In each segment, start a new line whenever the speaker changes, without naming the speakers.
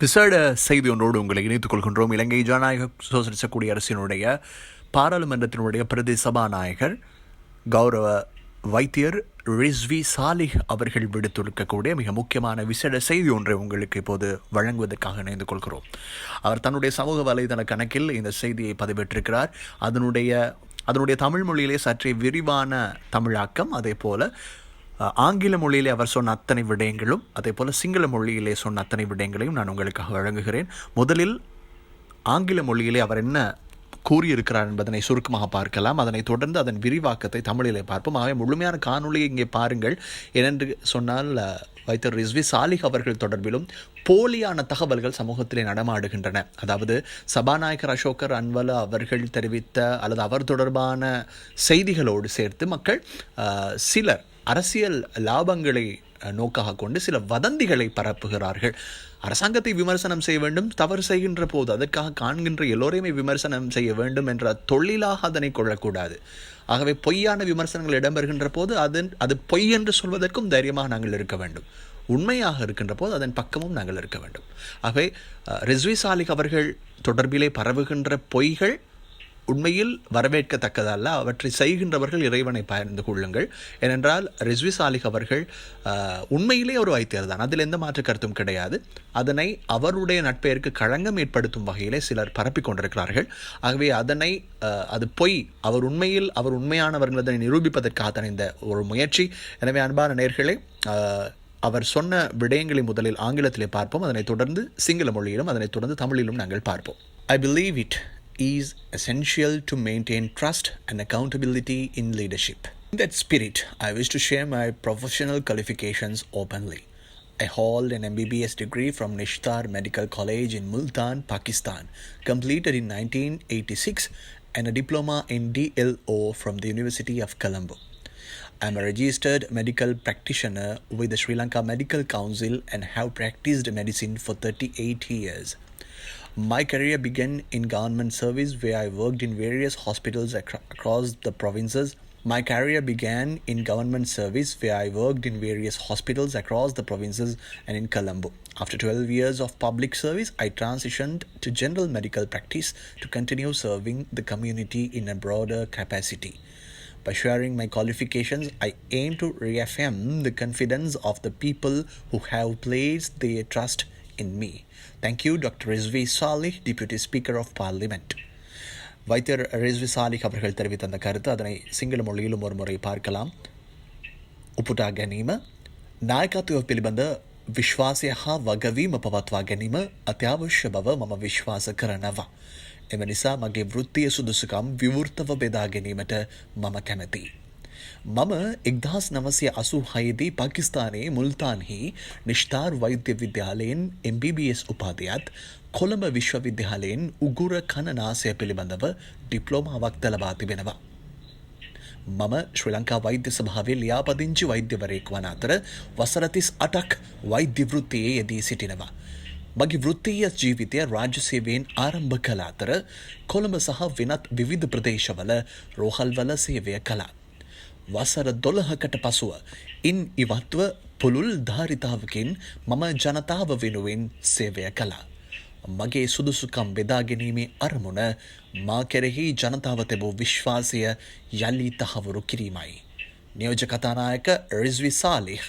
விசேட செய்தி ஒன்றோடு உங்களை இணைத்துக் கொள்கின்றோம். இலங்கை ஜனநாயக சோசலிச குடியரசினுடைய பாராளுமன்றத்தினுடைய பிரதி சபாநாயகர் கௌரவ வைத்தியர் ரிஸ்வி சாலிஹ் அவர்கள் விடுத்திருக்கக்கூடிய மிக முக்கியமான விசேட செய்தி ஒன்றை உங்களுக்கு இப்போது வழங்குவதற்காக இணைந்து கொள்கிறோம். அவர் தன்னுடைய சமூக வலைதள கணக்கில் இந்த செய்தியை பதிவிட்டிருக்கிறார். அதனுடைய அதனுடைய தமிழ் மொழியிலே சற்றே விரிவான தமிழாக்கம் அதே போல ஆங்கில மொழியிலே அவர் சொன்ன அத்தனை விடயங்களும் அதே போல் சிங்கள மொழியிலே சொன்ன அத்தனை விடயங்களையும் நான் உங்களுக்காக வழங்குகிறேன். முதலில் ஆங்கில மொழியிலே அவர் என்ன கூறியிருக்கிறார் என்பதனை சுருக்கமாக பார்க்கலாம். அதனைத் தொடர்ந்து அதன் விரிவாக்கத்தை தமிழிலே பார்ப்போம். ஆகவே முழுமையான காணொளியை இங்கே பாருங்கள். ஏனென்று சொன்னால் வைத்தர் ரிஸ்வி சாலிக் அவர்கள் தொடர்பிலும் போலியான தகவல்கள் சமூகத்திலே நடமாடுகின்றன. அதாவது சபாநாயகர் அசோகர் அன்வல அவர்கள் தெரிவித்த அல்லது அவர் தொடர்பான செய்திகளோடு சேர்த்து மக்கள் சிலர் அரசியல் லாபங்களை நோக்காக கொண்டு சில வதந்திகளை பரப்புகிறார்கள். அரசாங்கத்தை விமர்சனம் செய்ய வேண்டும் தவறு செய்கின்ற போது அதற்காக காண்கின்ற எல்லோரையுமே விமர்சனம் செய்ய வேண்டும் என்ற தொழிலாக அதனை கொள்ளக்கூடாது. ஆகவே பொய்யான விமர்சனங்கள் இடம்பெறுகின்ற போது அதன் அது பொய் என்று சொல்வதற்கும் தைரியமாக நாங்கள் இருக்க வேண்டும். உண்மையாக இருக்கின்ற போது அதன் பக்கமும் நாங்கள் இருக்க வேண்டும். ஆகவே ரிஸ்வி சாலிக் அவர்கள் தொடர்பிலே பரவுகின்ற பொய்கள் உண்மையில் வரவேற்கத்தக்கதல்ல. அவற்றை செய்கின்றவர்கள் இறைவனை பயந்து கொள்ளுங்கள். ஏனென்றால் ரிஸ்வி சாலிக் அவர்கள் உண்மையிலே ஒரு வைத்தியர் தான் அதில் எந்த மாற்று கருத்தும் கிடையாது. அதனை அவருடைய நட்பெயருக்கு களங்கம் ஏற்படுத்தும் வகையிலே சிலர் பரப்பி கொண்டிருக்கிறார்கள். ஆகவே அதனை அது பொய். அவர் உண்மையில் அவர் உண்மையானவர் என்பதை நிரூபிப்பதற்காக தான் இந்த ஒரு முயற்சி. எனவே அன்பான நேர்களே அவர் சொன்ன விடயங்களை முதலில் ஆங்கிலத்திலே பார்ப்போம். அதனைத் தொடர்ந்து சிங்கள மொழியிலும் அதனைத் தொடர்ந்து தமிழிலும் நாங்கள் பார்ப்போம். I believe it is essential to maintain trust and accountability in leadership. In that spirit, I wish to share my professional qualifications openly. I hold an MBBS degree from Nishtar Medical College in Multan, Pakistan, completed in 1986, and a diploma in DLO from the University of Colombo. I am a registered medical practitioner with the Sri Lanka Medical Council and have practiced medicine for 38 years. My career began in government service where I worked in various hospitals acro- across the provinces. My career began in government service where I worked in various hospitals across the provinces and in Colombo. After 12 years of public service, I transitioned to general medical practice to continue serving the community in a broader capacity. By sharing my qualifications, I aim to reaffirm the confidence of the people who have placed their trust in me. Thank you, Dr. Rizvi Salih, Deputy Speaker of Parliament. வைத்தியர் Rizvi Salik அவர்கள் தெரிவித்த அந்த கருத்து அதனை சிங்கள மொழியிலும் ஒரு முறை பார்க்கலாம் උපුටා ගැනීම නායකත්වය පිළිබඳ විශ්වාසය හා වගවීම පවත්වා ගැනීම අත්‍යවශ්‍ය බව මම විශ්වාස කරනවා. එම නිසා මගේ වෘත්තිය සුදුසුකම් විවෘතව බෙදා ගැනීමට මම කැමැති. මම එක්දහස් නවසය අසු හයේදී පාකිස්තානයේ මුල්තාන්හි නිෂ්තාර් වෛද්‍ය විද්‍යාලයෙන් MBBS උපාධයත් කොළඹ විශ්වවිද්‍යාලයෙන් උගුර කණනාසය පිළිබඳව ඩිප්ලෝමාවක් දලබා තිබෙනවා. මම ශ්‍රී ලංකා වෛද්‍ය සභාවේ ලියාපදිංචි වෛද්‍යවරයෙක් වන අතර වසරතිස් අටක් වෛද්‍ය වෘත්තියේ යෙදී සිටිනවා. මගේ වෘත්තීය ජීවිතය රාජ්‍ය සේවයෙන් ආරම්භ කළ අතර කොළඹ සහ වෙනත් විවිධ ප්‍රදේශවල රෝහල්වල සේවය කළා. වසර දොළහකට පසුව ඉන් ඉවත්ව පුළුල් ධාරිතාවකින් මම ජනතාව වෙනුවෙන් සේවය කළා. මගේ සුදුසුකම් බෙදා ගැනීමේ අරමුණ මා කෙරෙහි ජනතාව තැබූ විශ්වාසය යළි තහවුරු කිරීමයි. නියෝජ කතානායක රිස්වි சாலிஹ்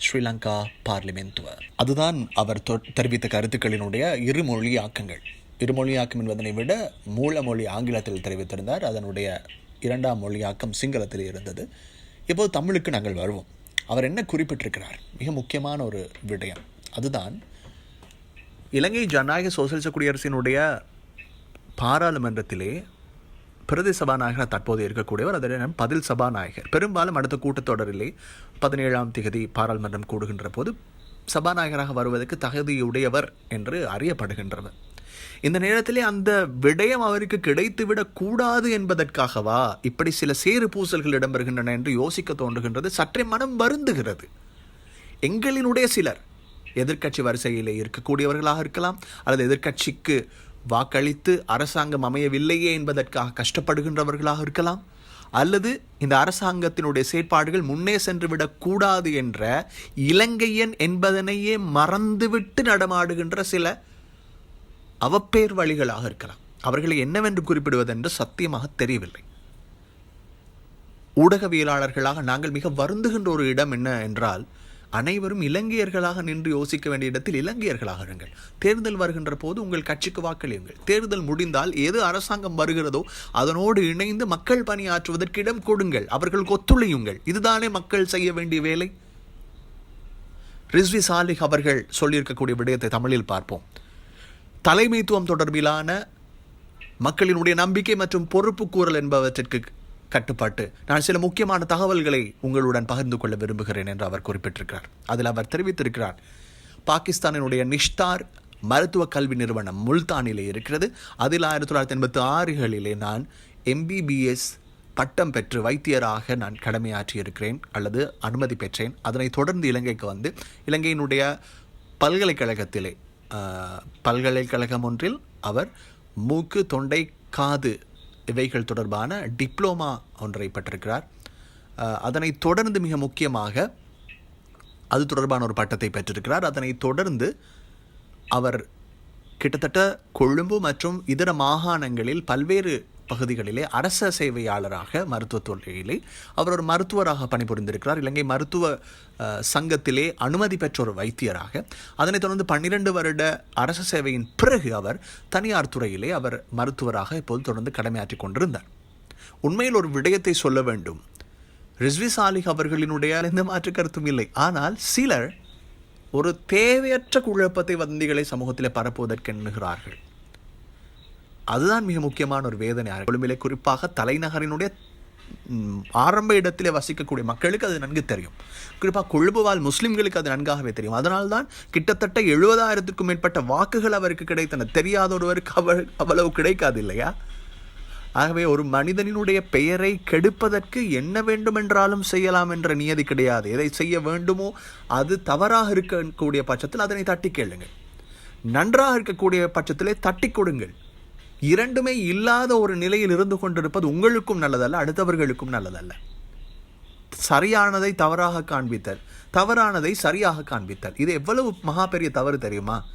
ஸ்ரீலங்கா பார்லிமென்த்துவ அதுதான் அவர் தொ- தெரிவித்த கருத்துக்களினுடைய இருமொழியாக்கங்கள் இருமொழியாக்கம் என்பதனை விட மூலமொழி ஆங்கிலத்தில் தெரிவித்திருந்தார் அதனுடைய இரண்டாம் மொழியாக்கம் சிங்களத்தில் இருந்தது. இப்போது தமிழுக்கு நாங்கள் வருவோம். அவர் என்ன குறிப்பிட்டிருக்கிறார்? மிக முக்கியமான ஒரு விடயம். அதுதான் இலங்கை ஜனநாயக சோசியலிச குடியரசினுடைய பாராளுமன்றத்திலே பிரதி சபாநாயகர் தற்போது இருக்கக்கூடியவர் அதன் பதில் சபாநாயகர். பெரும்பாலும் அடுத்த கூட்டத்தொடரிலே பதினேழாம் திகதி பாராளுமன்றம் கூடுகின்ற போது சபாநாயகராக வருவதற்கு தகுதியுடையவர் என்று அறியப்படுகின்றவர். இந்த நேரத்திலே அந்த விடயம் அவருக்கு கிடைத்துவிடக் கூடாது என்பதற்காகவா? இப்படி சில சேறு பூசல்கள் இடம்பெறுகின்றன என்று யோசிக்க தோன்றுகின்றது. சற்றே மனம் வருந்துகிறது. எங்களினுடைய சிலர் எதிர்க்கட்சி வரிசையிலே இருக்கக்கூடியவர்களாக இருக்கலாம் அல்லது எதிர்க்கட்சிக்கு வாக்களித்து அரசாங்கம் அமையவில்லையே என்பதற்காக கஷ்டப்படுகின்றவர்களாக இருக்கலாம் அல்லது இந்த அரசாங்கத்தினுடைய செயற்பாடுகள் முன்னே சென்று விடக்கூடாது என்ற இலங்கையன் என்பதனையே மறந்துவிட்டு நடமாடுகின்ற சில அவப்பேர் வழிகளாக இருக்கலாம். அவர்களை என்னவென்று குறிப்பிடுவதென்று சத்தியமாக தெரியவில்லை. ஊடகவியலாளர்களாக நாங்கள் மிக வருந்துகின்ற ஒரு இடம் என்ன என்றால் அனைவரும் இலங்கையர்களாக நின்று யோசிக்க வேண்டிய இடத்தில் இலங்கையர்களாக இருங்கள். தேர்தல் வருகின்ற போது உங்கள் கட்சிக்கு வாக்களியுங்கள். தேர்தல் முடிந்தால் எது அரசாங்கம் வருகிறதோ அதனோடு இணைந்து மக்கள் பணியாற்றுவதற்கு இடம் கொடுங்கள். அவர்கள் ஒத்துழையுங்கள் இதுதானே மக்கள் செய்ய வேண்டிய வேலை? ரிஸ்வி சாலிக் அவர்கள் சொல்லியிருக்கக்கூடிய விடயத்தை தமிழில் பார்ப்போம். தலைமைத்துவம் தொடர்பிலான மக்களினுடைய நம்பிக்கை மற்றும் பொறுப்பு கூறல் என்பவற்றிற்கு கட்டுப்பாட்டு. நான் சில முக்கியமான தகவல்களை உங்களுடன் பகிர்ந்து கொள்ள விரும்புகிறேன் என்று அவர் குறிப்பிட்டிருக்கிறார். அதில் அவர் தெரிவித்திருக்கிறார் பாகிஸ்தானினுடைய நிஷ்தார் மருத்துவ கல்வி நிறுவனம் முல்தானிலே இருக்கிறது. அதில் ஆயிரத்தி தொள்ளாயிரத்தி எண்பத்தி ஆறுகளிலே நான் எம்பிபிஎஸ் பட்டம் பெற்று வைத்தியராக நான் கடமையாற்றியிருக்கிறேன் அல்லது அனுமதி பெற்றேன். அதனைத் தொடர்ந்து இலங்கைக்கு வந்து இலங்கையினுடைய பல்கலைக்கழகத்திலே பல்கலைக்கழகம் ஒன்றில் அவர் மூக்கு தொண்டை காது இவைகள் தொடர்பான டிப்ளோமா ஒன்றை பெற்றிருக்கிறார். அதனைத் தொடர்ந்து மிக முக்கியமாக அது தொடர்பான ஒரு பட்டத்தை பெற்றிருக்கிறார். அதனைத் தொடர்ந்து அவர் கிட்டத்தட்ட கொழும்பு மற்றும் இதர மாகாணங்களில் பல்வேறு பகுதிகளிலே அரச சேவையாளராக மருத்துவத் தொழிலே அவர் ஒரு மருத்துவராக பணிபுரிந்திருக்கிறார். இலங்கை மருத்துவ சங்கத்திலே அனுமதி பெற்ற ஒரு வைத்தியராக அதனைத் தொடர்ந்து பன்னிரண்டு வருட அரச சேவையின் பிறகு அவர் தனியார் துறையிலே அவர் மருத்துவராக இப்போது தொடர்ந்து கடமையாற்றி கொண்டிருந்தார். உண்மையில் ஒரு விடயத்தை சொல்ல வேண்டும். ரிஸ்வி சாலிக் அவர்களினுடைய எந்த மாற்று கருத்தும் இல்லை. ஆனால் சிலர் ஒரு தேவையற்ற குழப்பத்தை வதந்திகளை சமூகத்தில் பரப்புவதற்கு எண்ணுகிறார்கள். அதுதான் மிக முக்கியமான ஒரு வேதனை. கொழும்பிலே குறிப்பாக தலைநகரினுடைய ஆரம்ப இடத்திலே வசிக்கக்கூடிய மக்களுக்கு அது நன்கு தெரியும். குறிப்பாக கொழும்பு வாழ் அது நன்காகவே தெரியும். அதனால்தான் கிட்டத்தட்ட எழுபதாயிரத்துக்கும் மேற்பட்ட வாக்குகள் அவருக்கு கிடைத்தன. தெரியாத ஒருவருக்கு அவள் அவ்வளவு கிடைக்காது இல்லையா? ஆகவே ஒரு மனிதனினுடைய பெயரை கெடுப்பதற்கு என்ன வேண்டுமென்றாலும் செய்யலாம் என்ற நியதி கிடையாது. எதை செய்ய வேண்டுமோ அது தவறாக இருக்கக்கூடிய பட்சத்தில் அதனை தட்டி கேளுங்கள். நன்றாக இருக்கக்கூடிய பட்சத்திலே தட்டி கொடுங்கள். இரண்டுமே இல்லாத ஒரு நிலையில் இருந்து கொண்டிருப்பது உங்களுக்கும் நல்லதல்ல அடுத்தவர்களுக்கும் நல்லதல்ல. சரியானதை தவறாக காண்பித்தல் தவறானதை சரியாக காண்பித்தல். இது எவ்வளவு மகா பெரிய தவறு தெரியுமா?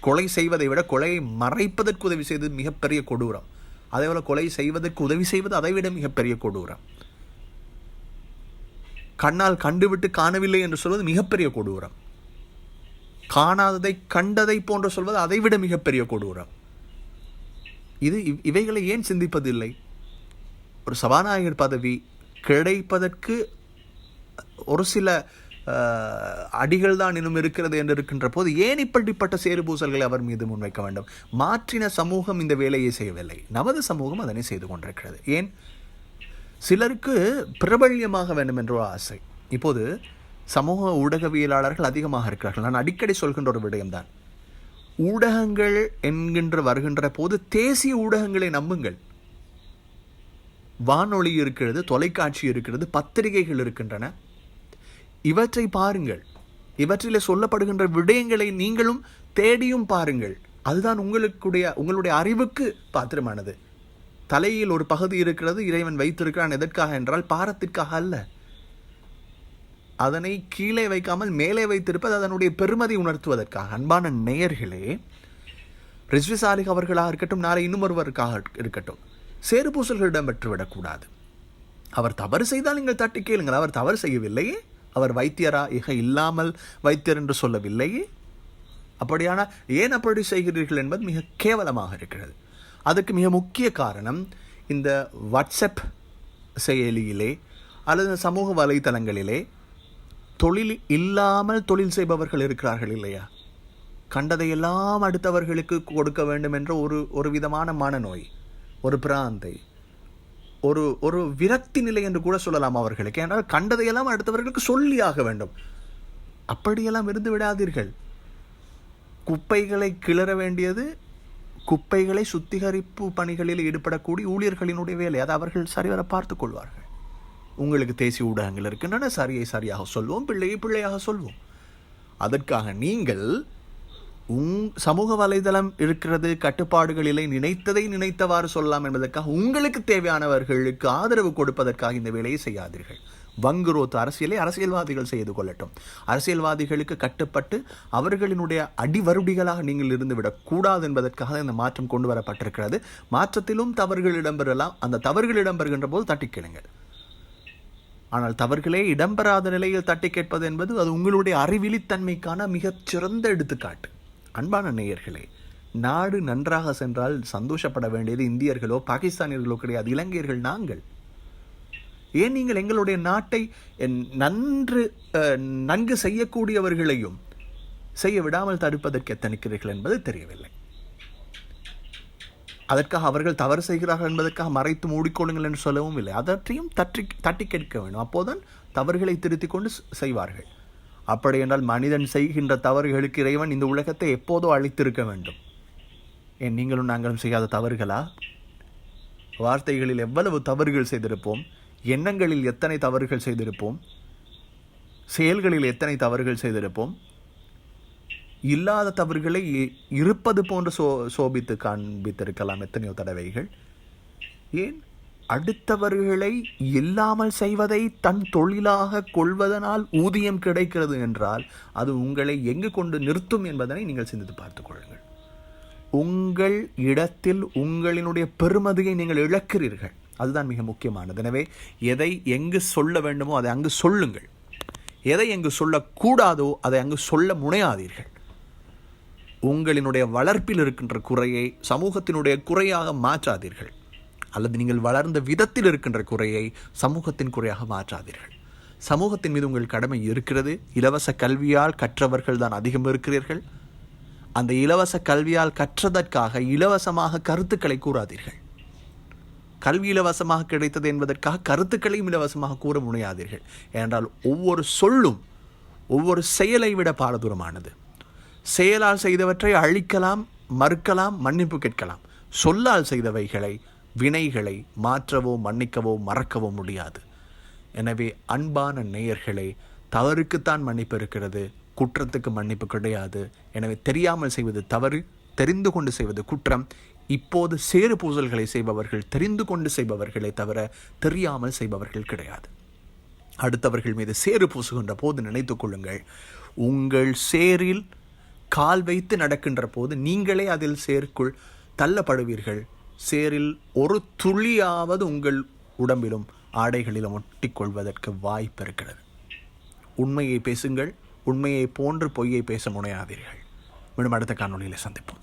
கொலை செய்வதை விட கொலையை மறைப்பதற்கு உதவி செய்தது மிகப்பெரிய கொடூரம். அதே போல கொலை செய்வதற்கு உதவி செய்வது அதைவிட மிகப்பெரிய கொடூரம். கண்ணால் கண்டுவிட்டு காணவில்லை என்று சொல்வது மிகப்பெரிய கொடூரம். காணாததை கண்டதை போன்று சொல்வது அதைவிட மிகப்பெரிய கொடூரம். இது இவ்- இவைகளை ஏன் சிந்திப்பதில்லை? ஒரு சபாநாயகர் பதவி கிடைப்பதற்கு ஒரு சில அடிகள் தான் இன்னும் இருக்கிறது என்று இருக்கின்ற போது ஏன் இப்படிப்பட்ட சேறுபூசல்களை அவர் மீது முன்வைக்க வேண்டும்? மாற்றின சமூகம் இந்த வேலையை செய்யவில்லை. நமது சமூகம் அதனை செய்து கொண்டிருக்கிறது. ஏன்? சிலருக்கு பிரபல்யமாக வேண்டும் என்ற ஒரு ஆசை. இப்போது சமூக ஊடகவியலாளர்கள் அதிகமாக இருக்கிறார்கள். நான் அடிக்கடி சொல்கின்ற ஒரு விடயம்தான். ஊடகங்கள் என்கின்ற வருகின்ற போது தேசிய ஊடகங்களை நம்புங்கள். வானொலி இருக்கிறது தொலைக்காட்சி இருக்கிறது பத்திரிகைகள் இருக்கின்றன. இவற்றை பாருங்கள். இவற்றில் சொல்லப்படுகின்ற விடயங்களை நீங்களும் தேடியும் பாருங்கள். அதுதான் உங்களுக்குடைய உங்களுடைய அறிவுக்கு பாத்திரமானது. தலையில் ஒரு பகுதி இருக்கிறது இறைவன் வைத்திருக்கிறான் எதற்காக என்றால் பாரத்திற்காக அல்ல. அதனை கீழே வைக்காமல் மேலே வைத்திருப்பது அதனுடைய பெருமதி உணர்த்துவதற்காக. அன்பான நேயர்களே ரிஸ்வி சாலிக் அவர்களாக இருக்கட்டும் நாளை இன்னும் ஒருவருக்காக இருக்கட்டும் சேறுபூசல்கள் பெற்றுவிடக்கூடாது அவர் தவறு செய்தால் நீங்கள் தட்டி கேளுங்கள். அவர் தவறு செய்யவில்லையே. அவர் வைத்தியரா இக இல்லாமல் வைத்தியர் என்று சொல்லவில்லையே. அப்படியான ஏன் அப்படி செய்கிறீர்கள் என்பது மிக கேவலமாக இருக்கிறது. அதுக்கு மிக முக்கிய காரணம் இந்த வாட்ஸ்அப் செயலியிலே அல்லது சமூக வலைத்தளங்களிலே தொழில் இல்லாமல் தொழில் செய்பவர்கள் இருக்கிறார்கள் இல்லையா? கண்டதையெல்லாம் அடுத்தவர்களுக்கு கொடுக்க வேண்டும் என்ற ஒரு ஒரு விதமான மனநோய் ஒரு பிராந்தை ஒரு ஒரு விரக்தி நிலை என்று கூட சொல்லலாம் அவர்களுக்கு. ஏன்னால் கண்டதையெல்லாம் அடுத்தவர்களுக்கு சொல்லியாக வேண்டும். அப்படியெல்லாம் இருந்து விடாதீர்கள். குப்பைகளை கிளற வேண்டியது குப்பைகளை சுத்திகரிப்பு பணிகளில் ஈடுபடக்கூடிய ஊழியர்களினுடைய வேலை. அதை அவர்கள் சரிவர பார்த்துக் கொள்வார்கள். உங்களுக்கு தேசிய ஊடகங்கள் இருக்கின்றன சரியை சரியாக சொல்வோம் பிள்ளையை பிள்ளையாக சொல்வோம். அதற்காக நீங்கள் உங் சமூக வலைதளம் இருக்கிறது கட்டுப்பாடுகளிலே நினைத்ததை நினைத்தவாறு சொல்லலாம் என்பதற்காக உங்களுக்கு தேவையானவர்களுக்கு ஆதரவு கொடுப்பதற்காக இந்த வேலையை செய்யாதீர்கள். வங்குரோத்து அரசியலை அரசியல்வாதிகள் செய்து கொள்ளட்டும். அரசியல்வாதிகளுக்கு கட்டுப்பட்டு அவர்களினுடைய அடிவருடிகளாக நீங்கள் இருந்துவிடக்கூடாது என்பதற்காக இந்த மாற்றம் கொண்டு வரப்பட்டிருக்கிறது. மாற்றத்திலும் தவறுகள் இடம்பெறலாம். அந்த தவறுகள் இடம்பெறுகின்ற போது தட்டிக்கிடுங்கள் ஆனால் தவறுகளே இடம்பெறாத நிலையில் தட்டி கேட்பது என்பது அது உங்களுடைய அறிவிலித்தன்மைக்கான மிகச் சிறந்த எடுத்துக்காட்டு. அன்பான நேயர்களே நாடு நன்றாக சென்றால் சந்தோஷப்பட வேண்டியது இந்தியர்களோ பாகிஸ்தானியர்களோ கிடையாது. இலங்கையர்கள் நாங்கள். ஏன் நீங்கள் எங்களுடைய நாட்டை நன்று நன்கு செய்யக்கூடியவர்களையும் செய்ய விடாமல் தடுப்பதற்கு எத்தனிக்கிறீர்கள் என்பது தெரியவில்லை. அதற்காக அவர்கள் தவறு செய்கிறார்கள் என்பதற்காக மறைத்து மூடிக்கொள்ளுங்கள் என்று சொல்லவும் இல்லை. அதற்றையும் தட்டி தட்டி கேட்க வேண்டும். அப்போதுதான் தவறுகளை திருத்திக் கொண்டு செய்வார்கள். அப்படி என்றால் மனிதன் செய்கின்ற தவறுகளுக்கு இறைவன் இந்த உலகத்தை எப்போதோ அழித்திருக்க வேண்டும். ஏன் நீங்களும் நாங்களும் செய்யாத தவறுகளா? வார்த்தைகளில் எவ்வளவு தவறுகள் செய்திருப்போம்? எண்ணங்களில் எத்தனை தவறுகள் செய்திருப்போம்? செயல்களில் எத்தனை தவறுகள் செய்திருப்போம்? இல்லாத தவறுகளை இ- இருப்பது போன்று சோ சோபித்து காண்பித்திருக்கலாம் எத்தனையோ தடவைகள். ஏன்? அடுத்தவர்களை இல்லாமல் செய்வதை தன் தொழிலாக கொள்வதனால் ஊதியம் கிடைக்கிறது என்றால் அது உங்களை எங்கு கொண்டு நிறுத்தும் என்பதனை நீங்கள் சிந்தித்து பார்த்துக் கொள்ளுங்கள். உங்கள் இடத்தில் உங்களினுடைய பெருமதியை நீங்கள் இழக்கிறீர்கள். அதுதான் மிக முக்கியமானது. எனவே எதை எங்கு சொல்ல வேண்டுமோ அதை அங்கு சொல்லுங்கள். எதை எங்கு சொல்லக்கூடாதோ அதை அங்கு சொல்ல முனையாதீர்கள். உங்களினுடைய வளர்ப்பில் இருக்கின்ற குறையை சமூகத்தினுடைய குறையாக மாற்றாதீர்கள். அல்லது நீங்கள் வளர்ந்த விதத்தில் இருக்கின்ற குறையை சமூகத்தின் குறையாக மாற்றாதீர்கள். சமூகத்தின் மீது உங்கள் கடமை இருக்கிறது. இலவச கல்வியால் கற்றவர்கள் தான் அதிகம் இருக்கிறீர்கள். அந்த இலவச கல்வியால் கற்றதற்காக இலவசமாக கருத்துக்களை கூறாதீர்கள். கல்வி இலவசமாக கிடைத்தது என்பதற்காக கருத்துக்களையும் இலவசமாக கூற முனையாதீர்கள். ஏனென்றால் ஒவ்வொரு சொல்லும் ஒவ்வொரு செயலை விட பாரதூரமானது. செயலால் செய்தவற்றை அழிக்கலாம் மறுக்கலாம் மன்னிப்பு கேட்கலாம். சொல்லால் செய்தவைகளை வினைகளை மாற்றவோ மன்னிக்கவோ மறக்கவோ முடியாது. எனவே அன்பான நேயர்களே தவறுக்குத்தான் மன்னிப்பு இருக்கிறது குற்றத்துக்கு மன்னிப்பு கிடையாது. எனவே தெரியாமல் செய்வது தவறு தெரிந்து கொண்டு செய்வது குற்றம். இப்போது சேறு பூசல்களை செய்பவர்கள் தெரிந்து கொண்டு செய்பவர்களை தவிர தெரியாமல் செய்பவர்கள் கிடையாது. அடுத்தவர்கள் மீது சேறு பூசுகின்ற போது நினைத்துக் கொள்ளுங்கள் உங்கள் சேரில் கால் வைத்து நடக்கின்ற போது நீங்களே அதில் சேருக்குள் தள்ளப்படுவீர்கள். சேரில் ஒரு துளியாவது உங்கள் உடம்பிலும் ஆடைகளிலும் ஒட்டிக்கொள்வதற்கு வாய்ப்பு இருக்கிறது. உண்மையை பேசுங்கள் உண்மையை போன்று பொய்யை பேச முனையாதீர்கள். மீண்டும் அடுத்த காணொலியில் சந்திப்போம்.